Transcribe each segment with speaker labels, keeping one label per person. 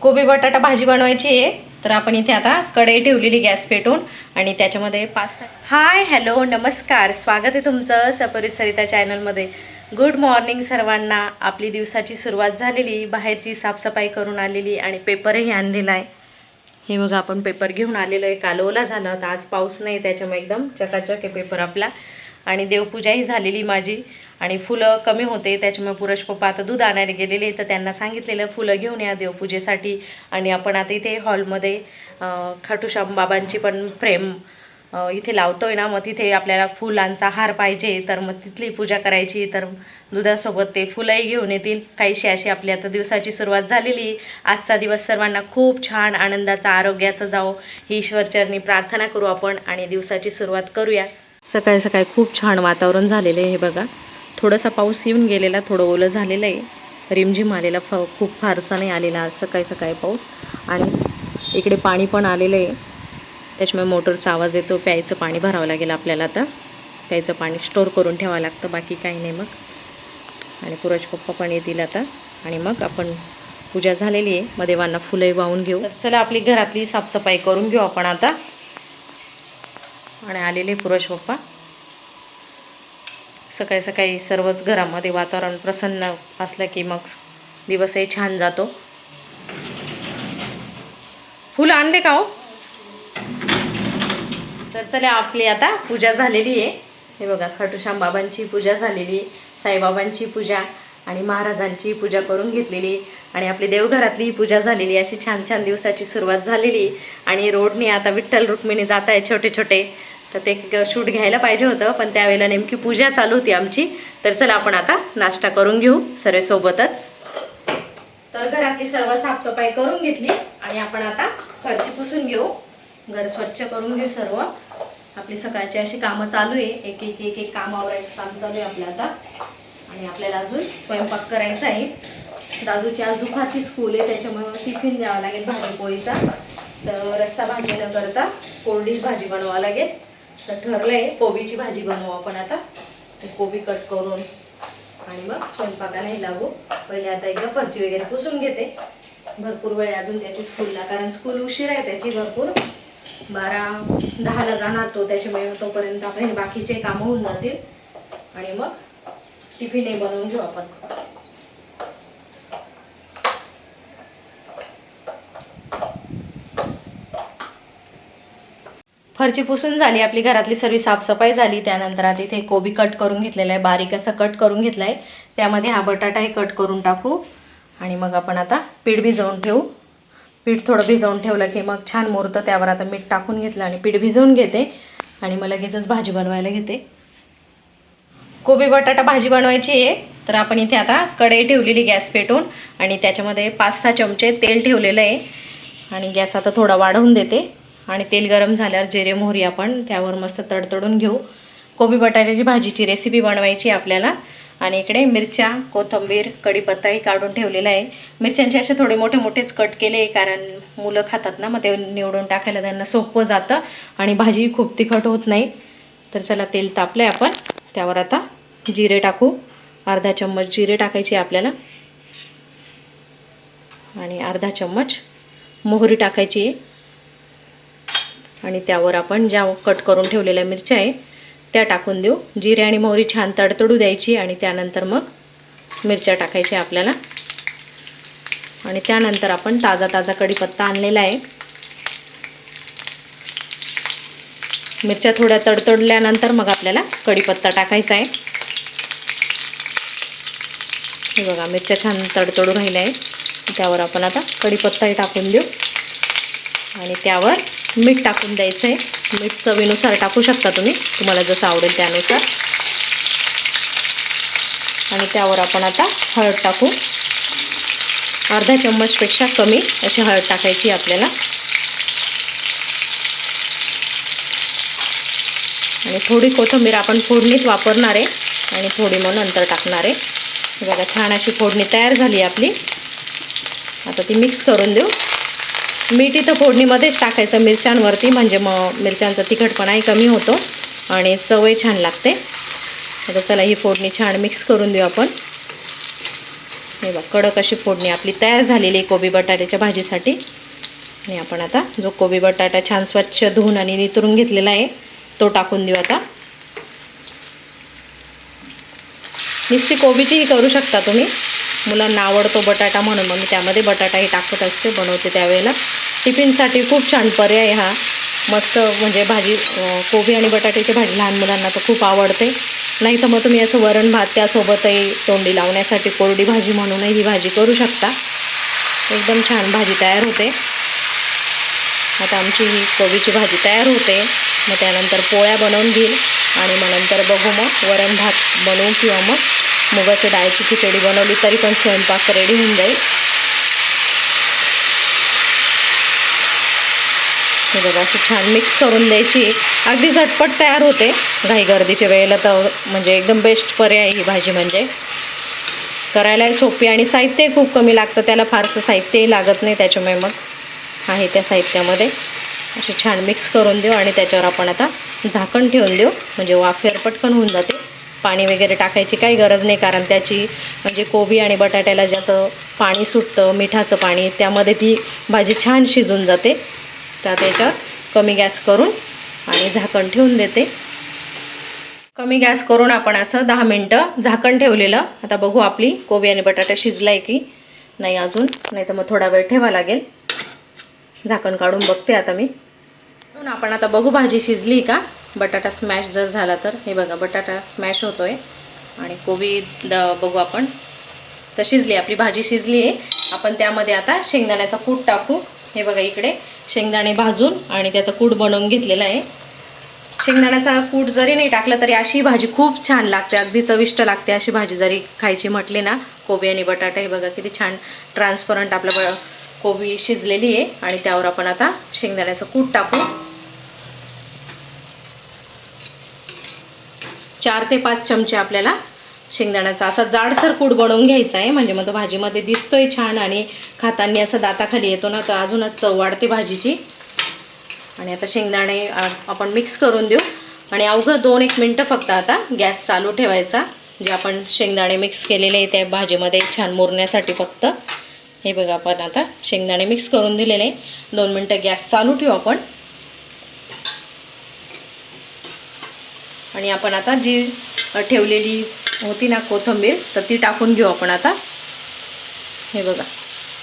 Speaker 1: कोबी बटाटा भाजी बनवायची आहे. तर आपण इथे आता कढई ठेवलेली गॅस पेटून आणि त्याच्यामध्ये पाच हाय हॅलो नमस्कार. स्वागत आहे तुमचं सपरित सरिता चॅनलमध्ये. गुड मॉर्निंग सर्वांना. आपली दिवसाची सुरुवात झालेली. बाहेरची साफसफाई करून आलेली आणि पेपरही आणलेला आहे. हे बघा आपण पेपर घेऊन आलेलो आहे. कालवला झाला होता. आज पाऊस नाही त्याच्यामुळे एकदम चकाचक आहे पेपर आपला. आणि देवपूजाही झालेली माझी. आणि फुलं कमी होते त्याच्यामुळे पुरश पप्पा आता दूध आणायला गेलेले तर त्यांना सांगितलेलं फुलं घेऊन या देवपूजेसाठी. आणि आपण आता इथे हॉलमध्ये खाटूश्याम बाबांची पण फ्रेम इथे लावतोय ना. मग तिथे आपल्याला फुलांचा हार पाहिजे. तर मग तिथली पूजा करायची. तर दुधासोबत ते फुलंही घेऊन येतील. काहीशी अशी आपली आता दिवसाची सुरुवात झालेली. आजचा दिवस सर्वांना खूप छान आनंदाचा आरोग्याचा जाओ ही ईश्वरचरणी प्रार्थना करू आपण आणि दिवसाची सुरुवात करूया. सकाळी सकाळी खूप छान वातावरण झालेलं आहे हे बघा. थोडासा पाऊस येऊन गेलेला थोडं ओलं झालेलं आहे. रिमझिम आलेला फ खूप फारसा नाही आलेला आज सकाळी सकाळी पाऊस. आणि इकडे पाणी पण आलेलं आहे. त्याच्यामुळे मोटरचा आवाज येतो प्यायचं पाणी भरावं लागेल आपल्याला आता. प्यायचं पाणी स्टोअर करून ठेवावं लागतं बाकी काही नाही मग. आणि पुरज पप्पा पण येतील आता. आणि मग आपण पूजा झालेली आहे. मग देवांना फुलंही वाहून घेऊ. चला आपली घरातली साफसफाई करून घेऊ आपण आता. आणि आलेले पुरज पप्पा. सकाळी सकाळी सर्वच घरामध्ये वातावरण प्रसन्न असलं की मग दिवसही छान जातो. फुलं आणले का हो? तर चला आपली आता पूजा झालेली आहे. हे बघा खटुश्याम बाबांची पूजा झालेली साईबाबांची पूजा आणि महाराजांची पूजा करून घेतलेली आणि आपली देवघरातली पूजा झालेली अशी छान छान दिवसाची सुरुवात झालेली आणि रोडने आता विठ्ठल रुक्मिणी जात आहे छोटे छोटे. तर ते शूट घ्यायला पाहिजे होतं पण त्यावेळेला नेमकी पूजा चालू होती आमची. तर चला आपण आता नाश्ता करून घेऊ सर्व सोबतच. तर घरातली सर्व साफसफाई करून घेतली आणि आपण आता फरची पुसून घेऊ. घर स्वच्छ करून घेऊ सर्व. आपली सकाळची अशी कामं चालू आहे. एक एक एक एक काम आवरायचं काम चालू आहे आपलं आता. आणि आपल्याला अजून स्वयंपाक करायचा आहे. दादूची आज दुपारची स्कूल आहे त्याच्यामुळे टिफिन द्यावा लागेल भाजी पोळीचा तर रस्सा भाजी न करता कोरडीच भाजी बनवावं लागेल. तर ठरलं आहे कोबीची भाजी बनवू आपण आता. कोबी कट करून आणि मग स्वयंपाकालाही लागू. पहिले आता एकदा फरची वगैरे पुसून घेते. भरपूर वेळ अजून त्याची स्कूलला कारण स्कूल उशीर आहे त्याची भरपूर. बारा दहाला जाणार तो त्याच्यामुळे तोपर्यंत आपले बाकीचे कामं होऊन जातील. आणि मग टिफिनही बनवून घेऊ आपण. फरची पुसून झाली आपली घरातली सर्व साफसफाई झाली त्यानंतर आता इथे कोबी कट करून घेतलेला आहे बारीक असा कट करून घेतला आहे त्यामध्ये हा बटाटाही कट करून टाकू. आणि मग आपण आता पीठ भिजवून ठेवू. पीठ थोडं भिजवून ठेवलं की मग छान मुरतं त्यावर आता मीठ टाकून घेतलं आणि पीठ भिजवून घेते. आणि मग लगेचच भाजी बनवायला घेते. कोबी बटाटा भाजी बनवायची आहे. तर आपण इथे आता कढई ठेवलेली गॅस पेटून आणि त्याच्यामध्ये पाच सहा चमचे तेल ठेवलेलं आहे. आणि गॅस आता थोडा वाढवून देते. आणि तेल गरम झाल्यावर जिरे मोहरी आपण त्यावर मस्त तडतडून घेऊ. कोबी बटाट्याची भाजीची रेसिपी बनवायची आहे आपल्याला. आणि इकडे मिरच्या कोथिंबीर कढीपत्ताही काढून ठेवलेला आहे. मिरच्यांचे असे थोडे मोठे मोठेच कट केले कारण मुलं खातात ना मग ते निवडून टाकायला त्यांना सोपं जातं आणि भाजी खूप तिखट होत नाही. तर चला तेल तापलं आहे आपण. त्यावर आता जिरे टाकू. अर्धा चम्मच जिरे टाकायचे आपल्याला. आणि अर्धा चम्मच मोहरी टाकायची आहे. आणि त्यावर आपण ज्या कट करून ठेवलेल्या मिरच्या आहे त्या टाकून देऊ. जिरे आणि मोहरी छान तडतडू द्यायची आणि त्यानंतर मग मिरच्या टाकायच्या आपल्याला. आणि त्यानंतर आपण ताजा ताजा कढीपत्ता आणलेला आहे. मिरच्या थोड्या तडतडल्यानंतर मग आपल्याला कढीपत्ता टाकायचा आहे. हे बघा मिरच्या छान तडतडू राहिल्या आहे त्यावर आपण आता कढीपत्ताही टाकून देऊ. आणि त्यावर मीठ टाकून द्यायचं आहे मीठ चवीनुसार टाकू शकता तुम्ही. तुम्हाला जसं आवडेल त्यानुसार. आणि त्यावर आपण आता हळद टाकू. अर्धा चम्मचपेक्षा कमी अशी हळद टाकायची आपल्याला. आणि थोडी कोथिंबीर आपण फोडणीत वापरणार आहे. आणि थोडी मग नंतर टाकणार आहे. बघा छान अशी फोडणी तयार झाली आपली. आता ती मिक्स करून देऊ. मीठ इथं फोडणीमध्येच टाकायचं. मिरच्यांवरती म्हणजे मग मिरच्यांचा तिखटपणाही कमी होतो आणि चवही छान लागते. आता चला ही फोडणी छान मिक्स करून देऊ आपण. हे बघ कडक अशी फोडणी आपली तयार झालेली आहे कोबी बटाट्याच्या भाजीसाठी. आणि आपण आता जो कोबी बटाटा छान स्वच्छ धुवून आणि नितरून घेतलेला आहे तो टाकून देऊ आता. नुसती कोबीचीही करू शकता तुम्ही. मुलांना आवडतो बटाटा म्हणून मग मी त्यामध्ये बटाटाही टाकत असते बनवते त्यावेळेला. टिफिनसाठी खूप छान पर्याय हा. मस्त म्हणजे भाजी कोबी आणि बटाट्याची भाजी लहान मुलांना तर खूप आवडते. नाही तर मग तुम्ही असं वरण भात त्यासोबतही तोंडी लावण्यासाठी कोरडी भाजी म्हणूनही ही भाजी करू शकता. एकदम छान भाजी तयार होते. आता आमची ही कोबीची भाजी तयार होते. मग त्यानंतर पोळ्या बनवून घेईल आणि मग नंतर बघू मग वरण भात बनवू किंवा मग मुगाच्या डाळीची खिचडी बनवली तरी पण स्वयंपाक रेडी होऊन जाईल. हे बघा अशी छान मिक्स करून द्यायची. अगदी झटपट तयार होते. घाई गर्दीच्या वेळेला तर म्हणजे एकदम बेस्ट पर्याय ही भाजी म्हणजे. करायलाही सोपी आणि साहित्यही खूप कमी लागतं. त्याला फारसं साहित्यही लागत नाही. त्याच्यामुळे मग आहे त्या साहित्यामध्ये. असे छान मिक्स करून देऊ आणि त्याच्यावर आपण आता झाकण ठेवून देऊ. म्हणजे वाफेवर पटकन होऊन जाते. पाणी वगैरे टाकायची काही गरज नाही कारण त्याची म्हणजे कोबी आणि बटाट्याला ज्याचं पाणी सुटतं मिठाचं पाणी त्यामध्ये ती भाजी छान शिजून जाते. तर त्याच्यावर कमी गॅस करून आणि झाकण ठेवून देते. कमी गॅस करून आपण असं दहा मिनटं झाकण ठेवलेलं. आता बघू आपली कोबी आणि बटाटा शिजलाय की नाही अजून नाही तर मग थोडा वेळ ठेवा लागेल. झाकण काढून बघते आता मी. आपण आता बघू भाजी शिजली का? बटाटा स्मॅश जर झाला तर हे बघा बटाटा स्मॅश होतो आहे आणि कोबी द बघू आपण. तर शिजली आपली भाजी शिजली आहे. आपण त्यामध्ये आता शेंगदाण्याचा कूट टाकू. हे बघा इकडे शेंगदाणे भाजून आणि त्याचा कूट बनवून घेतलेला आहे. शेंगदाण्याचा कूट जरी नाही टाकला तरी अशी भाजी खूप छान लागते. अगदी चविष्ट लागते अशी भाजी जरी खायची म्हटली ना कोबी आणि बटाटा हे बघा किती छान ट्रान्सपरंट आपलं ब कोबी शिजलेली आहे. आणि त्यावर आपण आता शेंगदाण्याचं कूट टाकू. चार ते पाच चमचे आपल्याला शेंगदाण्याचा असा जाडसर कूट बनवून घ्यायचा आहे. म्हणजे मग तो भाजीमध्ये दिसतोय छान आणि खाताना असं दाताखाली येतो ना तर अजूनच चव वाढते भाजीची. आणि आता शेंगदाणे आपण मिक्स करून देऊ. आणि अवघं दोन एक मिनटं फक्त आता गॅस चालू ठेवायचा. जे आपण शेंगदाणे मिक्स केलेले आहे त्या भाजीमध्ये छान मुरण्यासाठी फक्त. हे बघा आपण आता शेंगदाणे मिक्स करून दिलेले आहे. दोन मिनटं गॅस चालू ठेवू आपण. आणि आपण आता जी ठेवलेली होती ना कोथिंबीर तर ती टाकून घेऊ आपण आता. हे बघा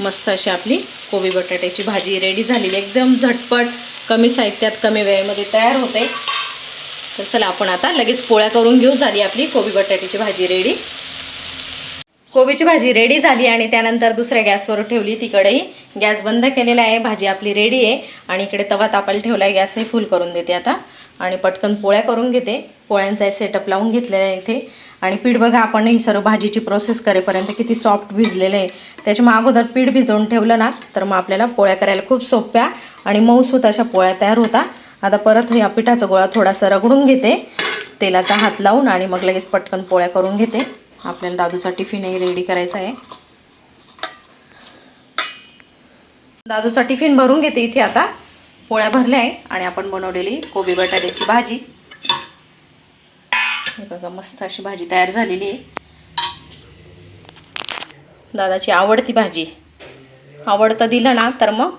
Speaker 1: मस्त अशी आपली कोबी बटाट्याची भाजी रेडी झालेली एकदम झटपट कमी साहित्यात कमी वेळेमध्ये तयार होते. तर चला आपण आता लगेच पोळ्या करून घेऊ झाली आपली कोबी बटाट्याची भाजी रेडी कोबीची भाजी रेडी झाली आणि त्यानंतर दुसऱ्या गॅसवर ठेवली तिकडेही. गॅस बंद केलेला आहे भाजी आपली रेडी आहे. आणि इकडे तवा तापायला ठेवला आहे गॅसही फुल करून देते आता. आणि पटकन पोळ्या करून घेते. पोळ्यांचा सेटअप लावून घेतलेला आहे इथे. आणि पीठ बघा आपण ही सर्व भाजीची प्रोसेस करेपर्यंत किती सॉफ्ट भिजलेलं आहे. त्याच्या मग अगोदर पीठ भिजवून ठेवलं ना तर मग आपल्याला पोळ्या करायला खूप सोप्या आणि मऊसूत अशा पोळ्या तयार होता. आता परत या पिठाचा गोळा थोडासा रगडून घेते. तेलाचा हात लावून आणि मग लगेच पटकन पोळ्या करून घेते. आपल्याला दादूचा टिफिनही रेडी करायचा आहे. दादूचा टिफिन भरून घेते इथे आता. पोळ्या भरल्या आहे आणि आपण बनवलेली कोबी बटाट्याची भाजी. हे बघा मस्त अशी भाजी तयार झालेली आहे. दादाची आवडती भाजी. आवडतं दिलं ना तर मग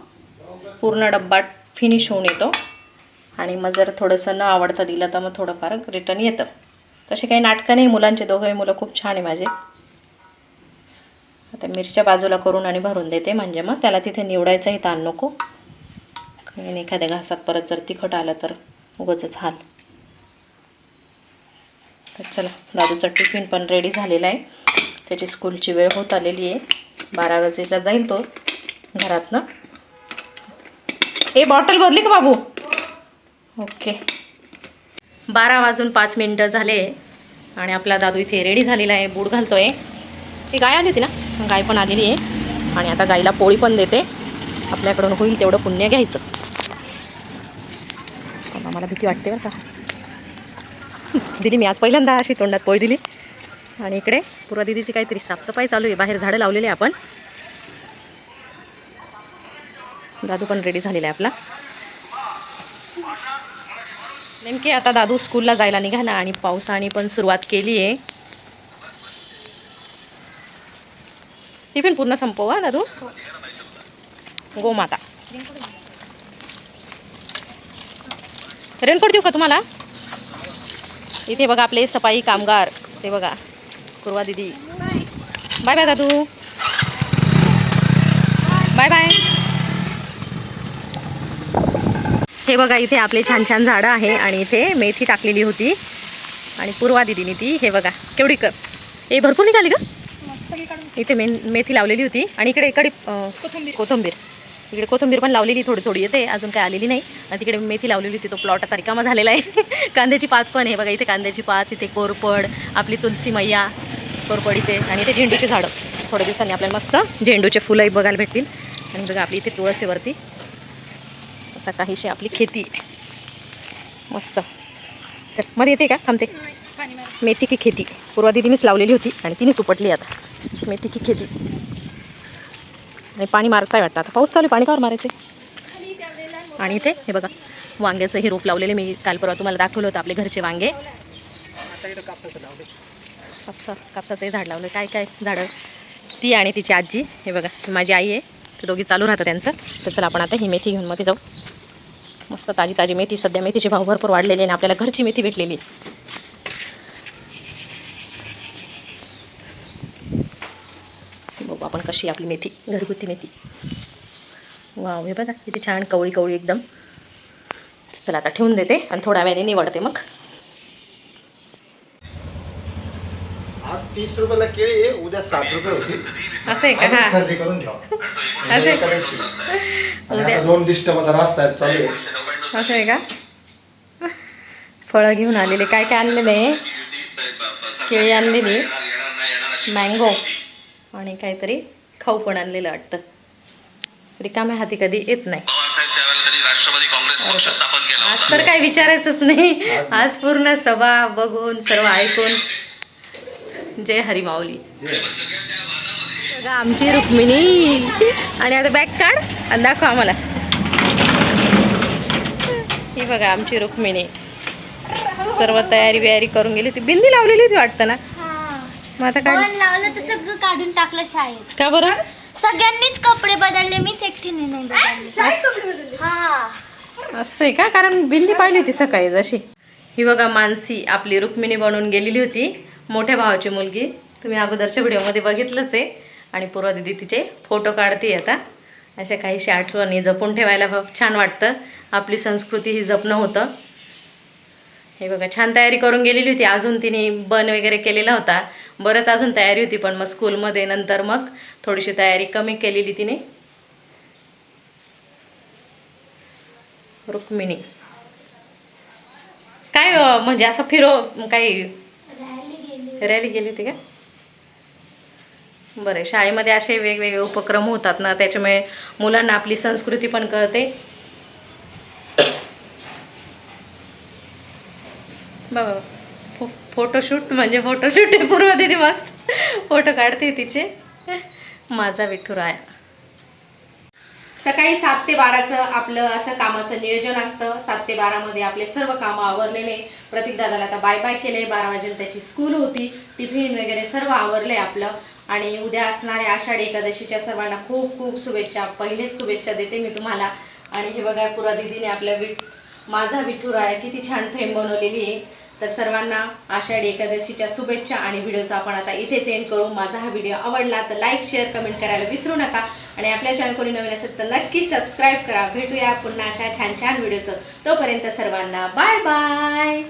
Speaker 1: पूर्ण डब्बा फिनिश होऊन येतो. आणि मग जर थोडंसं न आवडतं दिलं तर मग थोडंफार रिटर्न येतं. तसे काही नाटकं नाही. मुलांचे दोघंही मुलं खूप छान आहे माझे. आता मिरच्या बाजूला करून आणि भरून देते म्हणजे मग त्याला तिथे निवडायचंही ताण नको. आणि एखाद्या घासात परत जर तिखट आलं तर उगाचच हाल. तर चला दादूचा टिफिन पण रेडी झालेला आहे. त्याची स्कूलची वेळ होत आलेली आहे. बारा वाजेला जाईल तो घरातनं. ए बॉटल भरली का बाबू? ओके बारा वाजून पाच मिनटं झाले. आणि आपला दादू इथे रेडी झालेला आहे. बूट आहे ती गाय आली होती ना? गाय पण आलेली आहे. आणि आता गाईला पोळी पण देते. आपल्याकडून होईल तेवढं पुण्य घ्यायचं. पण भीती वाटते बरं का. दिली मी आज पहिल्यांदा अशी तोंडात पोळी दिली. आणि इकडे पुरा दिदीची काहीतरी साफसफाई चालू आहे. बाहेर झाडं लावलेली आहे आपण. दादू पण रेडी झालेला आहे आपला. नेमके आता दादू स्कूलला जायला निघाला आणि पावसाने पण सुरुवात केली आहे. टिफिन पूर्ण संपव हा दादू. गोमाता रेनकोट देऊ का तुम्हाला? इथे बघा आपले सफाई कामगार. ते बघा कुरवा दिदी. बाय बाय दादू बाय बाय हे बघा इथे आपले छान छान झाडं आहे आणि इथे मेथी टाकलेली होती. आणि पूर्वा दिदीने ती. हे बघा केवढी क ए भरपूर निघाली का इथे मे मेथी लावलेली होती. आणि इकडे इकडे अं, कोथिंबीर. इकडे कोथिंबीर पण लावलेली थोडी थोडी येते. अजून काय आलेली नाही. आणि तिकडे मेथी लावलेली होती. तो प्लॉट आता रिकामा झालेला आहे. कांद्याची पात पण आहे. बघा इथे कांद्याची पात इथे कोरपड आपली तुलसी मैया कोरपडीचे आणि इथे झेंडूचे झाडं. थोड्या दिवसांनी आपल्याला मस्त झेंडूचे फुलंही बघायला भेटतील. आणि बघा आपली इथे तुळसीवरती असा काहीशी आपली खेती आहे. मस्त. चलमध्ये येते का? थांबते. मेथी की खेती. पूर्वा दिदीनेच लावलेली होती आणि तिनेच उपटली आता. मेथी की खेती. आणि पाणी मारताय वाटतं आता. पाऊस चालू आहे, पाणी कावर मारायचे आणि इथे? हे बघा. वांग्याचं हे रोप लावलेले मी काल परवा तुम्हाला दाखवलं होतं आपले घरचे वांगे. कापसा कापसाचंही झाड लावलं काय काय झाडं? ती आणि तिची आजी. हे बघा माझी आई आहे. ते दोघी चालू राहतं त्यांचं. तर चला आपण आता ही मेथी घेऊन मध्ये जाऊ. मस्त ताजी ताजी मेथी. सध्या मेथीचे भाव भरपूर वाढलेले आणि आपल्याला घरची मेथी भेटलेली. बघू आपण कशी आपली मेथी घरगुती मेथी. वाव हे बघा किती छान कवळी कवळी एकदम. चला आता ठेवून देते आणि थोड्या वेळाने निवडते मग.
Speaker 2: आज तीस रुपयाला केळी उद्या साठ रुपये होती.
Speaker 1: असं आहे का?
Speaker 2: आज
Speaker 1: हा.
Speaker 2: खरेदी करून ठेवा.
Speaker 1: आहे.
Speaker 2: उद्या एकादशी. आणि
Speaker 1: उद्या-
Speaker 2: आता दोन डिस्टर्ब रस्ता आहे चालू आहे.
Speaker 1: असं आहे का? फळं घेऊन आलेले. काय काय आणलेलं? आहे केळी आणलेली. मँगो. आणि काहीतरी खाऊ पण आणलेलं वाटतं. रिकाम्या हाती कधी येत नाही.
Speaker 3: पवारसाहेब त्यावेळेला त्यांनी राष्ट्रवादी काँग्रेस पक्ष स्थापन केला
Speaker 1: आज तर काही विचारायचंच नाही. आज पूर्ण सभा बघून सर्व ऐकून. जय हरी माऊली
Speaker 2: जे
Speaker 1: बघा आमची रुक्मिणी. आणि आता बॅग काढ आणि दाखव आम्हाला. ही बघा आमची रुक्मिणी. सर्व तयारी बियारी करून गेली. ती बिंदी लावलेली होती वाटतं ना? मग आता काय
Speaker 4: लावलं तर सगळं काढून टाकलं शाळेत.
Speaker 1: का बरं?
Speaker 4: सगळ्यांनीच कपडे बदलले मीच एकटीने नाही बदलले. हा.
Speaker 1: असं आहे का? कारण बिंदी पाहिली होती सकाळी जशी. ही बघा मानसी आपली रुक्मिणी बनवून गेलेली होती. मोठ्या भावाची मुलगी. तुम्ही अगोदरच्या व्हिडिओमध्ये बघितलंच आहे. आणि पूर्वा दिदी तिचे फोटो काढते आता. अशा काहीशा आठवणी जपून ठेवायला छान वाटतं. आपली संस्कृती ही जपणं होतं. हे बघा छान तयारी करून गेलेली होती. अजून तिने बन वगैरे केलेला होता. बरंच अजून तयारी होती पण मग स्कूलमध्ये नंतर मग थोडीशी तयारी कमी केलेली तिने. रुक्मिणी. काय म्हणजे असं फिरो काही रॅली गेली होती का? बरं शाळेमध्ये असे वेगवेगळे उपक्रम होतात ना त्याच्यामुळे मुलांना आपली संस्कृती पण कळते. बाबा फो फोटोशूट म्हणजे फोटोशूट पूर्व दिदी मस्त फोटो काढते तिचे. माझा विठुराया. सकाळी सात ते बाराचं आपलं असं कामाचं नियोजन असतं. सात ते बारामध्ये आपले सर्व कामं आवरलेले. प्रतीकदादाला आता बाय बाय केले बारा वाजेला त्याची स्कूल होती. टिफिन वगैरे सर्व आवरले आपलं. आणि उद्या असणाऱ्या आषाढी एकादशीच्या सर्वांना खूप खूप शुभेच्छा. पहिलेच शुभेच्छा देते मी तुम्हाला. आणि हे बघा पुरा दिदीने आपल्या विठ माझा विठुराया किती छान फ्रेम बनवलेली आहे. तर सर्वांना आषाढी एकादशीच्या शुभेच्छा आणि व्हिडिओचा आपण आता इथेच एंड करू. माझा हा व्हिडिओ आवडला तर लाईक शेअर कमेंट करायला विसरू नका. आणि आपल्या चॅनल कोणी नवीन असेल तर नक्की सबस्क्राईब करा. भेटूया पुन्हा अशा छान छान व्हिडिओचं. तोपर्यंत सर्वांना बाय बाय